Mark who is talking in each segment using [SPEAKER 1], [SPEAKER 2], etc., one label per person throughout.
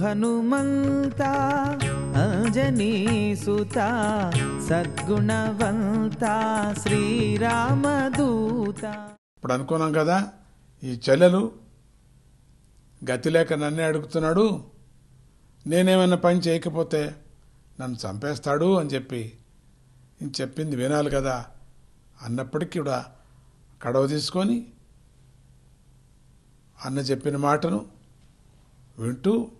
[SPEAKER 1] హనుమంత అంజనీ సుత సద్గుణవంత శ్రీరామదూత.
[SPEAKER 2] ఇప్పుడు అనుకున్నాం కదా ఈ చెల్లెలు గతి లేక నన్నే అడుగుతున్నాడు నేనేమైనా పని చేయకపోతే నన్ను చంపేస్తాడు అని చెప్పి నేను చెప్పింది వినాలి కదా అన్నప్పటికీ కూడా కడవ తీసుకొని అన్న చెప్పిన మాటను వింటూ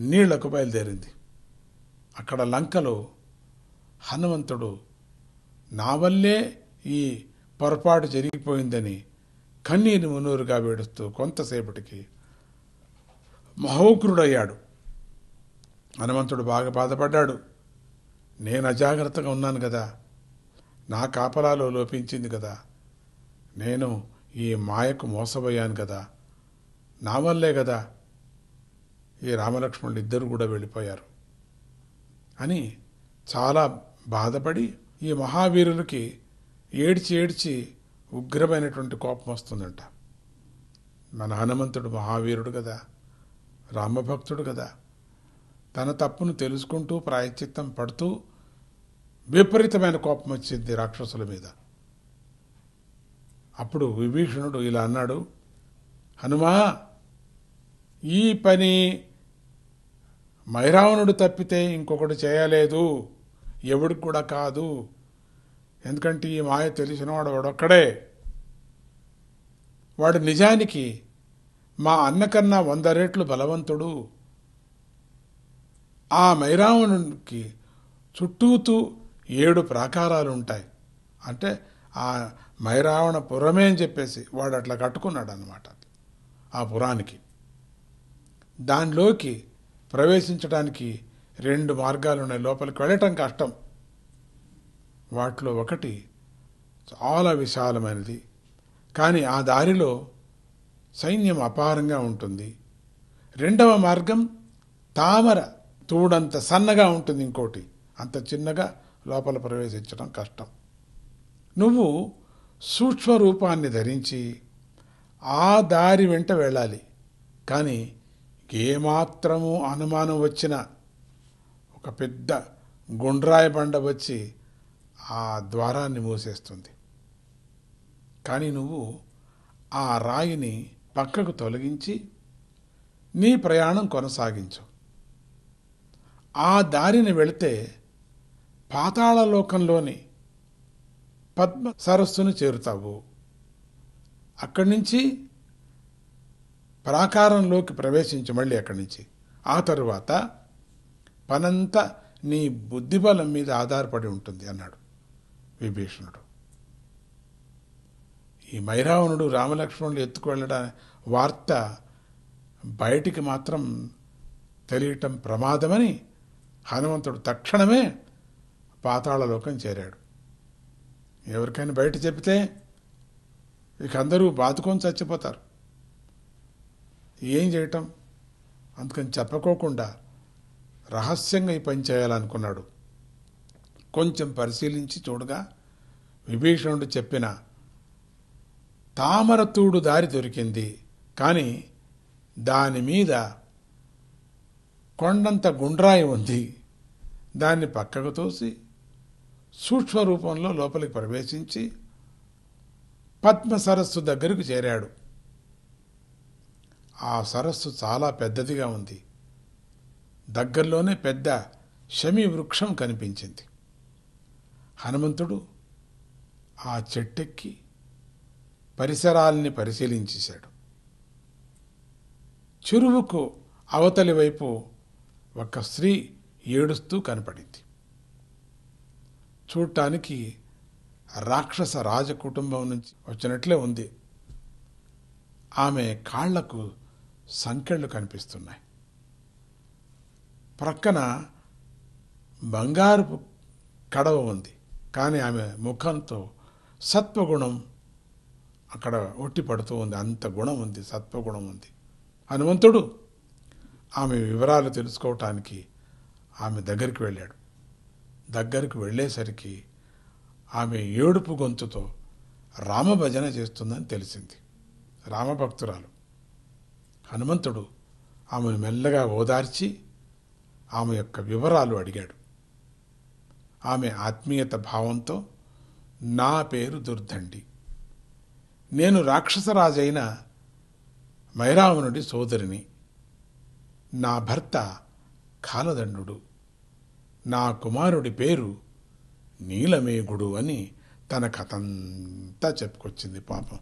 [SPEAKER 2] నీళ్ళకు బయలుదేరింది. అక్కడ లంకలో హనుమంతుడు నా వల్లే ఈ పొరపాటు జరిగిపోయిందని కన్నీరు మునూరుగా వేడుస్తూ కొంతసేపటికి మహోగ్రుడయ్యాడు. హనుమంతుడు బాగా బాధపడ్డాడు. నేను అజాగ్రత్తగా ఉన్నాను కదా. నా కాపలాలో లోపించింది కదా. నేను ఈ మాయకు మోసపోయాను కదా. నా వల్లే కదా ఈ రామలక్ష్మణులు ఇద్దరు కూడా వెళ్ళిపోయారు అని చాలా బాధపడి ఈ మహావీరులకి ఏడ్చి ఏడ్చి ఉగ్రమైనటువంటి కోపం వస్తుందంట. మన హనుమంతుడు మహావీరుడు కదా రామభక్తుడు కదా. తన తప్పును తెలుసుకుంటూ ప్రాయశ్చిత్తం పడుతూ విపరీతమైన కోపం వచ్చింది రాక్షసుల మీద. అప్పుడు విభీషణుడు ఇలా అన్నాడు హనుమా ఈ పని మైరావణుడు తప్పితే ఇంకొకటి చేయలేదు. ఎవడు కూడా కాదు. ఎందుకంటే ఈ మాయ తెలిసినవాడు వాడొక్కడే వాడు నిజానికి మా అన్నకన్నా వంద రేట్లు బలవంతుడు. ఆ మైరావణునికి చుట్టూతూ ఏడు ప్రాకారాలు ఉంటాయి అంటే ఆ మైరావణ పురమే అని చెప్పేసి వాడు అట్లా కట్టుకున్నాడు అనమాట ఆ పురానికి. దానిలోకి ప్రవేశించడానికి రెండు మార్గాలు ఉన్నాయి. లోపలికి వెళ్ళటం కష్టం. వాటిలో ఒకటి చాలా విశాలమైనది. కానీ ఆ దారిలో సైన్యం అపారంగా ఉంటుంది. రెండవ మార్గం తామర తూడంత సన్నగా ఉంటుంది ఇంకోటి. అంత చిన్నగా లోపల ప్రవేశించడం కష్టం. నువ్వు సూక్ష్మ రూపాన్ని ధరించి ఆ దారి వెంట వెళ్ళాలి. కానీ ఏమాత్రము అనుమానం వచ్చిన ఒక పెద్ద గుండ్రాయి బండ వచ్చి ఆ ద్వారాన్ని మూసేస్తుంది. కానీ నువ్వు ఆ రాయిని పక్కకు తొలగించి నీ ప్రయాణం కొనసాగించు. ఆ దారిని వెళితే పాతాళలోకంలోని పద్మ సరస్సును చేరుతావు. అక్కడి నుంచి ప్రాకారంలోకి ప్రవేశించి మళ్ళీ అక్కడి నుంచి. ఆ తరువాత పనంతా నీ బుద్ధిబలం మీద ఆధారపడి ఉంటుంది అన్నాడు విభీషణుడు. ఈ మైరావణుడు రామలక్ష్మణుడు ఎత్తుకువెళ్ళడా వార్త బయటికి మాత్రం తెలియటం ప్రమాదమని హనుమంతుడు తక్షణమే పాతాళలోకం చేరాడు. ఎవరికైనా బయట చెబితే ఇక అందరూ బాతుకొని చచ్చిపోతారు. ఏం చేయటం? అందుకని చెప్పకోకుండా రహస్యంగా ఈ పని చేయాలనుకున్నాడు. కొంచెం పరిశీలించి చూడగా విభీషణుడు చెప్పిన తామరతూడు దారి దొరికింది. కానీ దాని మీద కొండంత గుండ్రాయి ఉంది. దాన్ని పక్కకు తోసి సూక్ష్మ రూపంలో లోపలికి ప్రవేశించి పద్మ సరస్సు దగ్గరకు చేరాడు. ఆ సరస్సు చాలా పెద్దదిగా ఉంది. దగ్గరలోనే పెద్ద శమి వృక్షం కనిపించింది. హనుమంతుడు ఆ చెట్టెక్కి పరిసరాల్ని పరిశీలించేశాడు. చెరువుకు అవతలి వైపు ఒక స్త్రీ ఏడుస్తూ కనపడింది. చూడటానికి రాక్షస రాజ కుటుంబం నుంచి వచ్చినట్లే ఉంది. ఆమె కాళ్ళకు సంకెళ్ళు కనిపిస్తున్నాయి. ప్రక్కన బంగారుపు కడవ ఉంది. కానీ ఆమె ముఖంతో సత్వగుణం అక్కడ ఒట్టి పడుతూ ఉంది. అంత గుణం ఉంది సత్వగుణం ఉంది. హనుమంతుడు ఆమె వివరాలు తెలుసుకోవటానికి ఆమె దగ్గరికి వెళ్ళాడు. దగ్గరికి వెళ్ళేసరికి ఆమె ఏడుపు గొంతుతో రామభజన చేస్తుందని తెలిసింది. రామభక్తురాలు హనుమంతుడు ఆమెను మెల్లగా ఓదార్చి ఆమె యొక్క వివరాలు అడిగాడు. ఆమె ఆత్మీయత భావంతో నా పేరు దుర్దండి. నేను రాక్షసరాజైన మైరావణుడి సోదరిని. నా భర్త కాలదండుడు. నా కుమారుడి పేరు నీలమేగుడు అని తన కథంతా చెప్పుకొచ్చింది పాపం.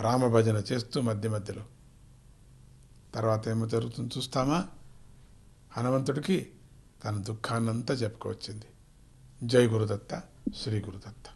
[SPEAKER 2] రామభజన చేస్తూ మధ్య మధ్యలో తర్వాత ఏమో జరుగుతుంది చూస్తామా? హనుమంతుడికి తన దుఃఖాన్నంతా చెప్పుకొచ్చింది జై గురుదత్త శ్రీ గురుదత్త.